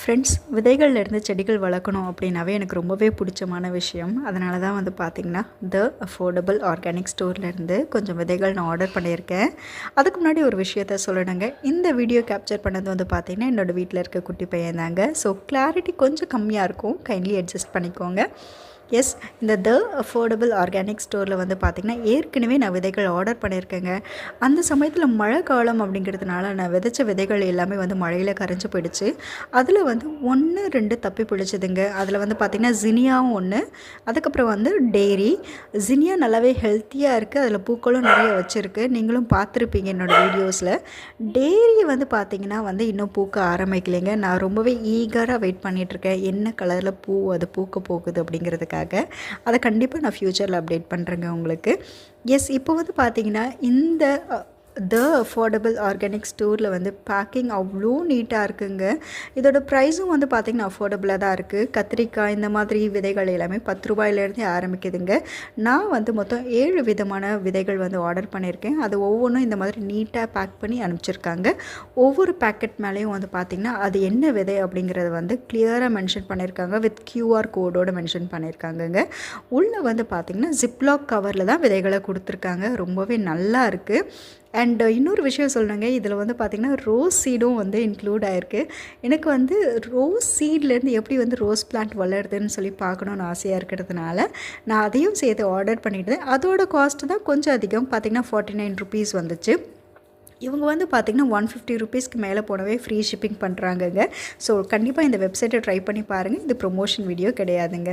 Friends விதைகள்லேருந்து செடிகள் வளர்க்கணும் அப்படின்னாவே எனக்கு ரொம்பவே பிடிச்சமான விஷயம். அதனால தான் வந்து பார்த்திங்கன்னா த அஃபோர்டபுள் ஆர்கானிக் ஸ்டோர்லேருந்து கொஞ்சம் விதைகள் நான் ஆர்டர் பண்ணியிருக்கேன். அதுக்கு முன்னாடி ஒரு விஷயத்த சொல்லணுங்க. இந்த வீடியோ கேப்சர் பண்ணது வந்து பார்த்திங்கன்னா என்னோடய வீட்டில் இருக்க குட்டி பையன் தாங்க ஸோ கிளாரிட்டி கொஞ்சம் கம்மியாக இருக்கும். கைண்ட்லி அட்ஜஸ்ட் பண்ணிக்கோங்க. எஸ் இந்த த அஃபோர்டபுள் ஆர்கானிக் ஸ்டோரில் வந்து பார்த்திங்கன்னா ஏற்கனவே நான் விதைகள் ஆர்டர் பண்ணியிருக்கேங்க. அந்த சமயத்தில் மழை காலம் அப்படிங்கிறதுனால நான் விதைச்ச விதைகள் எல்லாமே வந்து மழையில் கரைஞ்சி போயிடுச்சு. அதில் வந்து ஒன்று ரெண்டு தப்பி பிடிச்சதுங்க அதில் வந்து பார்த்திங்கன்னா ஜினியாவும் ஒன்று அதுக்கப்புறம் வந்து டெய்ரி ஜினியா நல்லாவே ஹெல்த்தியாக இருக்குது அதில் பூக்களும் நிறைய வச்சுருக்கு. நீங்களும் பார்த்துருப்பீங்க என்னோடய வீடியோஸில் டெய்ரி வந்து பார்த்திங்கன்னா வந்து இன்னும் பூக்க ஆரம்பிக்கலைங்க. நான் ரொம்பவே ஈகராக வெயிட் பண்ணிகிட்ருக்கேன் என்ன கலரில் பூ அது பூக்க போகுது அப்படிங்கிறதுக்காக. அதை கண்டிப்பாக நான் ஃப்யூச்சரில் அப்டேட் பண்ணுறேங்க உங்களுக்கு. எஸ் இப்போ வந்து பார்த்தீங்கன்னா இந்த த அஃபோர்டபுள் ஆர்கானிக் ஸ்டோரில் வந்து பேக்கிங் அவ்வளோ நீட்டாக இருக்குங்க. இதோட ப்ரைஸும் வந்து பார்த்திங்கன்னா அஃபோர்டபுளாக தான் இருக்குது கத்திரிக்காய் இந்த மாதிரி விதைகள் எல்லாமே பத்து ரூபாயிலேருந்தே ஆரம்பிக்குதுங்க. நான் வந்து மொத்தம் ஏழு விதமான விதைகள் வந்து ஆர்டர் பண்ணியிருக்கேன். அது ஒவ்வொன்றும் இந்த மாதிரி நீட்டாக பேக் பண்ணி அனுப்பிச்சிருக்காங்க. ஒவ்வொரு பேக்கெட் மேலேயும் வந்து பார்த்திங்கன்னா அது என்ன விதை அப்படிங்கிறத வந்து கிளியராக மென்ஷன் பண்ணியிருக்காங்க. வித் கியூஆர் கோடோடு மென்ஷன் பண்ணியிருக்காங்கங்க. உள்ளே வந்து பார்த்திங்கன்னா ஜிப்லாக் கவரில் தான் விதைகளை கொடுத்துருக்காங்க. ரொம்பவே நல்லா இருக்குது அண்ட் uh, இன்னொரு விஷயம் சொல்லணுங்க இதில் வந்து பார்த்திங்கன்னா ரோஸ் சீடும் வந்து இன்க்ளூட் ஆகிருக்கு எனக்கு வந்து ரோஸ் சீட்லேருந்து எப்படி வந்து ரோஸ் பிளான்ட் வளருதுன்னு சொல்லி பார்க்கணுன்னு ஆசையாக இருக்கிறதுனால நான் அதையும் சேர்த்து ஆர்டர் பண்ணிட்டேன். அதோட காஸ்ட்டு தான் கொஞ்சம் அதிகம். பார்த்திங்கன்னா ஃபார்ட்டி நைன் ருபீஸ் வந்துச்சு. இவங்க வந்து பார்த்திங்கன்னா ஒன் ஃபிஃப்டி ருபீஸ்க்கு மேலே போனவே ஃப்ரீ ஷிப்பிங் பண்ணுறாங்கங்க ஸோ கண்டிப்பாக இந்த வெப்சைட்டை ட்ரை பண்ணி பாருங்கள் இது ப்ரொமோஷன் வீடியோ கிடையாதுங்க.